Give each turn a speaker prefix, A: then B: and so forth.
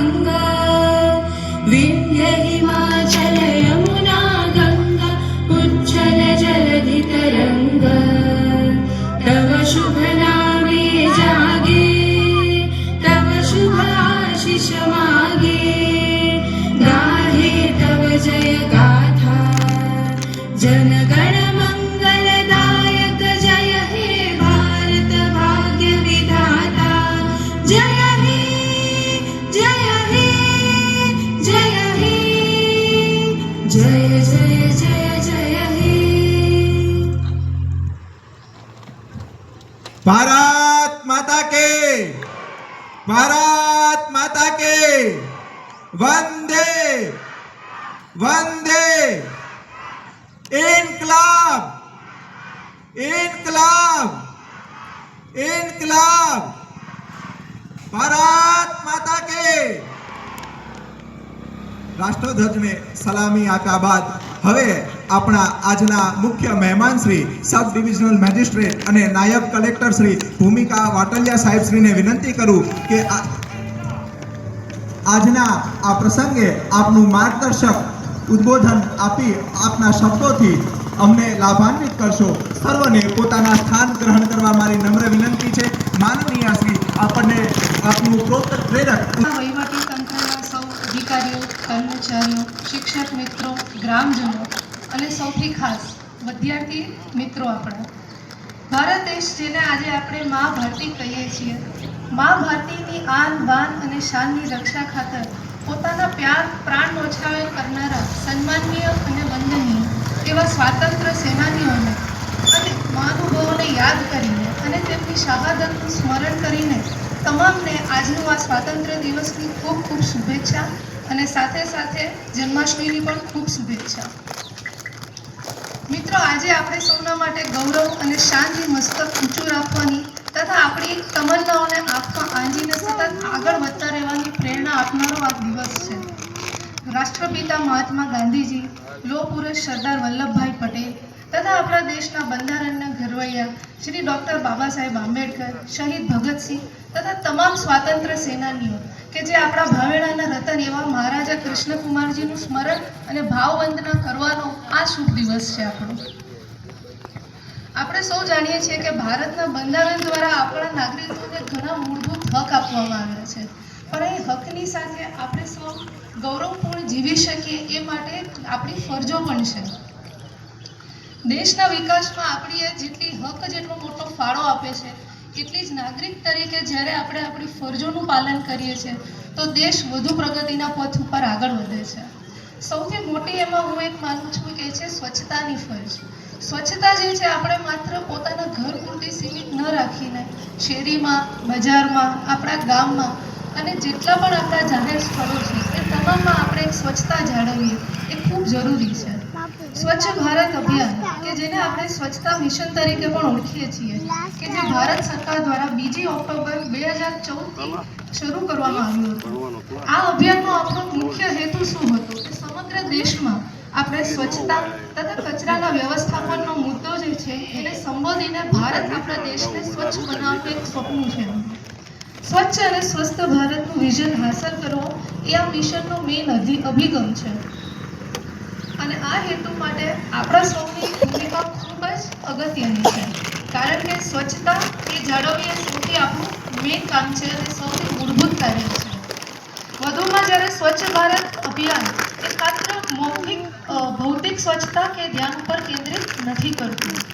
A: गङ्गा विन्ध्य हिमाचल यमुना गङ्गा उज्जल जलधितरङ्ग। तव शुभ नामे जागे तव शुभ आशिष मागे। गाहे तव जय गाथा जनगण
B: ભારત માતા કે, ભારત માતા કે, વંદે વંદે. ઇનકલાબ ઇનકલાબ ઇનકલાબ. ભારત માતા કે. રાષ્ટ્રધ્વજને સલામી આપ્યા બાદ હવે આપણા આજના મુખ્ય મહેમાન શ્રી, સબ ડિવિઝનલ મેજિસ્ટ્રેટ અને નાયબ કલેક્ટર શ્રી ભૂમિકા વાટલિયા સાહેબ શ્રીને વિનંતી કરું કે આજના આ પ્રસંગે આપનું માર્ગદર્શક ઉદ્બોધન આપી આપના શબ્દોથી અમને લાભાન્વિત કરશો. સર્વને પોતાના સ્થાન ગ્રહણ કરવા મારી નમ્ર વિનંતી છે. માનનીય શ્રી, આપણને આપનું પ્રોત પ્રેરક
C: વહીવટી તંત્રના સૌ અધિકારીઓ, કર્મચારીઓ, શિક્ષક મિત્રો, ગ્રામજનો અને સૌથી ખાસ વિદ્યાર્થી મિત્રો આપણા. ભારત દેશ જેને આજે આપણે મા ભારતી કહીએ છીએ. મા ભારતીની આન, બાન અને શાનની રક્ષા ખાતર પોતાના પ્યાર, પ્રાણ ઓછાવે કરનારા સન્માનનીય અને વંદનીય એવા સ્વાતંત્ર્ય સેનાનીઓને અને મહાનુભાવોને યાદ કરીને અને તેમની શહાદતનું સ્મરણ કરીને તમામને આજનું આ સ્વાતંત્ર્ય દિવસની ખૂબ ખૂબ શુભેચ્છા અને સાથે સાથે જન્માષ્ટમીની પણ ખૂબ શુભેચ્છા. મિત્રો, આજે આપણે સૌના માટે ગૌરવ અને શાંતિ મસ્તક ઊંચું રાખવાની તથા આપણી તમન્નાઓને આંખમાં આંજીને સતત આગળ વધતા રહેવાની પ્રેરણા આપનારો આ દિવસ છે. રાષ્ટ્રપિતા મહાત્મા ગાંધીજી લોપુરુષ સરદાર વલ્લભભાઈ પટેલ તથા આપણા દેશના બંધારણના ઘરવૈયા શ્રી ડૉક્ટર બાબા સાહેબ આંબેડકર, શહીદ ભગતસિંહ તથા તમામ સ્વાતંત્ર્ય સેનાનીઓ કે જે આપણા ભાવેણાના રતન એવા મહારાજા કૃષ્ણકુમારજીનું સ્મરણ અને ભાવવંદના કરવાનો શુભ દિવસ છે આપણો. આપણે સૌ જાણીએ છીએ કે ભારતના બંધારણ દ્વારા આપણા નાગરિકોને ઘણા મૂળભૂત હક આપવામાં આવ્યા છે. પણ એ હકની સાથે આપણે સૌ ગૌરવપૂર્ણ જીવી શકીએ એ માટે આપણી ફરજો પણ છે. દેશના વિકાસમાં આપણી એ જેટલી હક જેટલો મોટો ફાળો આપે છે, એટલી જ નાગરિક તરીકે જ્યારે આપણે આપણી ફરજોનું પાલન કરીએ છીએ, તો દેશ વધુ પ્રગતિના પથ ઉપર આગળ વધે છે. સૌથી મોટી એમાં હું એક માનું છું કે છે સ્વચ્છતાની ફરજ. સ્વચ્છતા જે છે, આપણે માત્ર પોતાના ઘર પૂરતી સીમિત ન રાખીને શેરીમાં, બજારમાં, આપણા ગામમાં અને જેટલા પણ આપણા જાહેર સ્થળો છે, એ તમામમાં આપણે સ્વચ્છતા જાળવીએ. એ ખૂબ જરૂરી છે. સ્વચ્છ ભારત અભિયાન, કે જેને આપણે સ્વચ્છતા મિશન તરીકે પણ ઓળખીએ છીએ, કે જે ભારત સરકાર દ્વારા બીજી ઓક્ટોબર બે હજાર ચૌદથી શરૂ કરવામાં આવ્યું હતું. આ અભિયાનનો આપણો મુખ્ય હેતુ શું હતો? સમગ્ર દેશમાં આપણે સ્વચ્છતા તથા કચરાના વ્યવસ્થાપનનો મુદ્દો જે છે, એને સંબોધીને ભારત આપણા દેશને સ્વચ્છ બનાવવાનું એક સપનું છે. સ્વચ્છ અને સ્વસ્થ ભારતનું વિઝન હાંસલ કરવો એ આ મિશનનો મેઇન અભિગમ છે. અને આ હેતુ માટે આપણા સૌની ભૂમિકા ખૂબ જ અગત્યની છે. કારણ કે સ્વચ્છતા એ જાળવવી એ સૌથી આપણું મેઇન કામ છે અને સૌથી મૂળભૂત કાર્ય છે. વધુમાં જ્યારે સ્વચ્છ ભારત અભિયાન એ મૌખિક અ, ભૌતિક સ્વચ્છતા કે ધ્યાન ઉપર કેન્દ્રિત નથી કરતું.